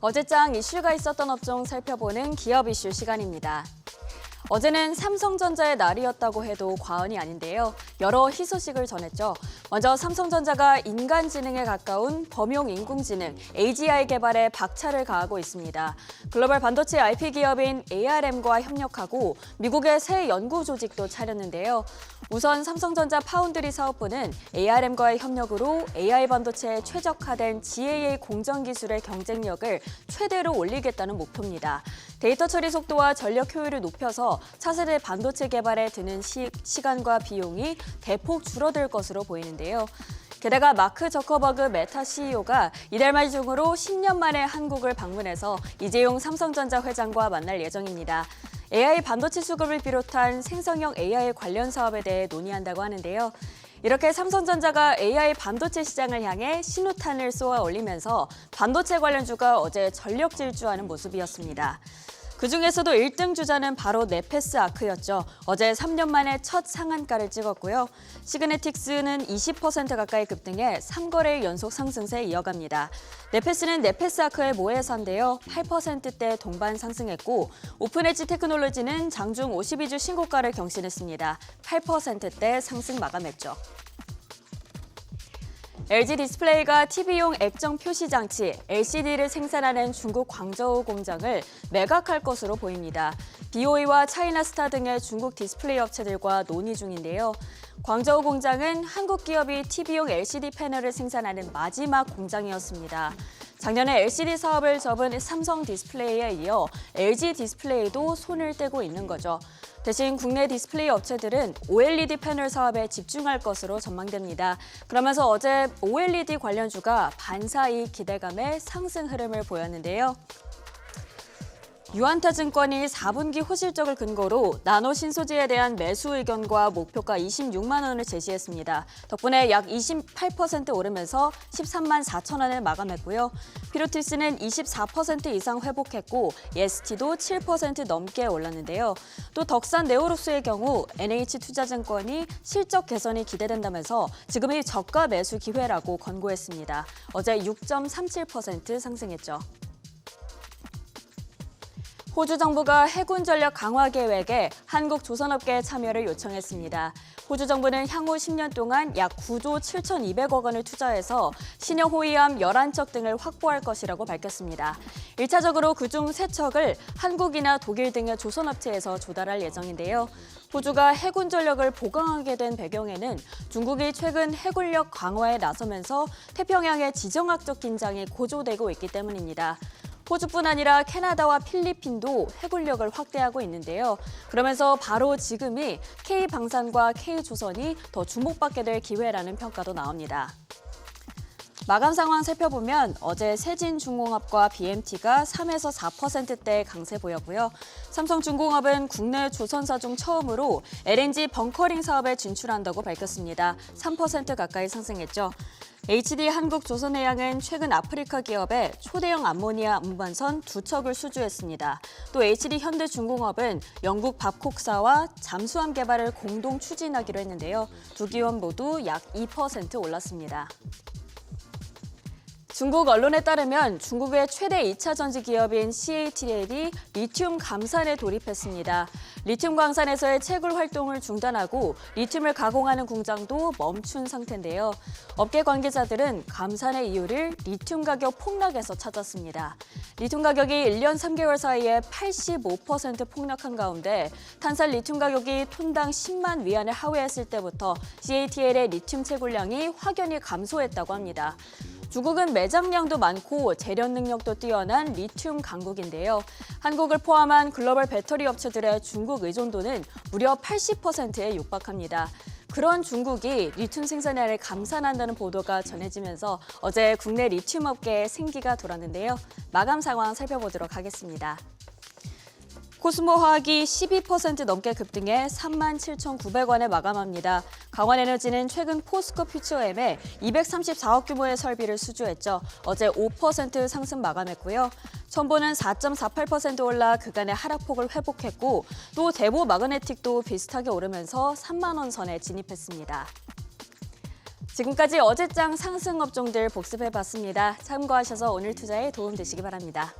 어제장 이슈가 있었던 업종 살펴보는 기업 이슈 시간입니다. 어제는 삼성전자의 날이었다고 해도 과언이 아닌데요. 여러 희소식을 전했죠. 먼저 삼성전자가 인간지능에 가까운 범용 인공지능 AGI 개발에 박차를 가하고 있습니다. 글로벌 반도체 IP 기업인 ARM과 협력하고 미국의 새 연구 조직도 차렸는데요. 우선 삼성전자 파운드리 사업부는 ARM과의 협력으로 AI 반도체에 최적화된 GAA 공정 기술의 경쟁력을 최대로 올리겠다는 목표입니다. 데이터 처리 속도와 전력 효율을 높여서 차세대 반도체 개발에 드는 시, 시간과 비용이 대폭 줄어들 것으로 보이는데요. 게다가 마크 저커버그 메타 CEO가 이달 말 중으로 10년 만에 한국을 방문해서 이재용 삼성전자 회장과 만날 예정입니다. AI 반도체 수급을 비롯한 생성형 AI 관련 사업에 대해 논의한다고 하는데요. 이렇게 삼성전자가 AI 반도체 시장을 향해 신호탄을 쏘아 올리면서 반도체 관련주가 어제 전력 질주하는 모습이었습니다. 그중에서도 1등 주자는 바로 네페스 아크였죠. 어제 3년 만에 첫 상한가를 찍었고요. 시그네틱스는 20% 가까이 급등해 3거래일 연속 상승세 이어갑니다. 네페스는 네페스 아크의 모회사인데요. 8%대 동반 상승했고 오픈엣지 테크놀로지는 장중 52주 신고가를 경신했습니다. 8%대 상승 마감했죠. LG 디스플레이가 TV용 액정 표시 장치 LCD를 생산하는 중국 광저우 공장을 매각할 것으로 보입니다. BOE와 차이나스타 등의 중국 디스플레이 업체들과 논의 중인데요. 광저우 공장은 한국 기업이 TV용 LCD 패널을 생산하는 마지막 공장이었습니다. 작년에 LCD 사업을 접은 삼성 디스플레이에 이어 LG 디스플레이도 손을 떼고 있는 거죠. 대신 국내 디스플레이 업체들은 OLED 패널 사업에 집중할 것으로 전망됩니다. 그러면서 어제 OLED 관련주가 반사이 기대감에 상승 흐름을 보였는데요. 유한타증권이 4분기 호실적을 근거로 나노 신소지에 대한 매수 의견과 목표가 26만 원을 제시했습니다. 덕분에 약 28% 오르면서 13만 4천 원을 마감했고요. 피로티스는 24% 이상 회복했고 예스티도 7% 넘게 올랐는데요. 또 덕산 네오로스의 경우 NH투자증권이 실적 개선이 기대된다면서 지금이 저가 매수 기회라고 권고했습니다. 어제 6.37% 상승했죠. 호주 정부가 해군 전력 강화 계획에 한국 조선업계의 참여를 요청했습니다. 호주 정부는 향후 10년 동안 약 9조 7,200억 원을 투자해서 신형 호위함 11척 등을 확보할 것이라고 밝혔습니다. 1차적으로 그중 3척을 한국이나 독일 등의 조선업체에서 조달할 예정인데요. 호주가 해군 전력을 보강하게 된 배경에는 중국이 최근 해군력 강화에 나서면서 태평양의 지정학적 긴장이 고조되고 있기 때문입니다. 호주뿐 아니라 캐나다와 필리핀도 해군력을 확대하고 있는데요. 그러면서 바로 지금이 K방산과 K조선이 더 주목받게 될 기회라는 평가도 나옵니다. 마감 상황 살펴보면 어제 세진중공업과 BMT가 3에서 4%대 강세 보였고요. 삼성중공업은 국내 조선사 중 처음으로 LNG 벙커링 사업에 진출한다고 밝혔습니다. 3% 가까이 상승했죠. HD 한국조선해양은 최근 아프리카 기업에 초대형 암모니아 운반선 두 척을 수주했습니다. 또 HD 현대중공업은 영국 밥콕사와 잠수함 개발을 공동 추진하기로 했는데요. 두 기업 모두 약 2% 올랐습니다. 중국 언론에 따르면 중국의 최대 2차 전지 기업인 CATL이 리튬 감산에 돌입했습니다. 리튬 광산에서의 채굴 활동을 중단하고 리튬을 가공하는 공장도 멈춘 상태인데요. 업계 관계자들은 감산의 이유를 리튬 가격 폭락에서 찾았습니다. 리튬 가격이 1년 3개월 사이에 85% 폭락한 가운데 탄산 리튬 가격이 톤당 10만 위안을 하회했을 때부터 CATL의 리튬 채굴량이 확연히 감소했다고 합니다. 중국은 매장량도 많고 재련 능력도 뛰어난 리튬 강국인데요. 한국을 포함한 글로벌 배터리 업체들의 중국 의존도는 무려 80%에 육박합니다. 그런 중국이 리튬 생산량을 감산한다는 보도가 전해지면서 어제 국내 리튬 업계에 생기가 돌았는데요. 마감 상황 살펴보도록 하겠습니다. 코스모 화학이 12% 넘게 급등해 37,900원에 마감합니다. 강원에너지는 최근 포스코 퓨처엠에 234억 규모의 설비를 수주했죠. 어제 5% 상승 마감했고요. 첨보는 4.48% 올라 그간의 하락폭을 회복했고 또 대보 마그네틱도 비슷하게 오르면서 3만 원 선에 진입했습니다. 지금까지 어제장 상승 업종들 복습해봤습니다. 참고하셔서 오늘 투자에 도움 되시기 바랍니다.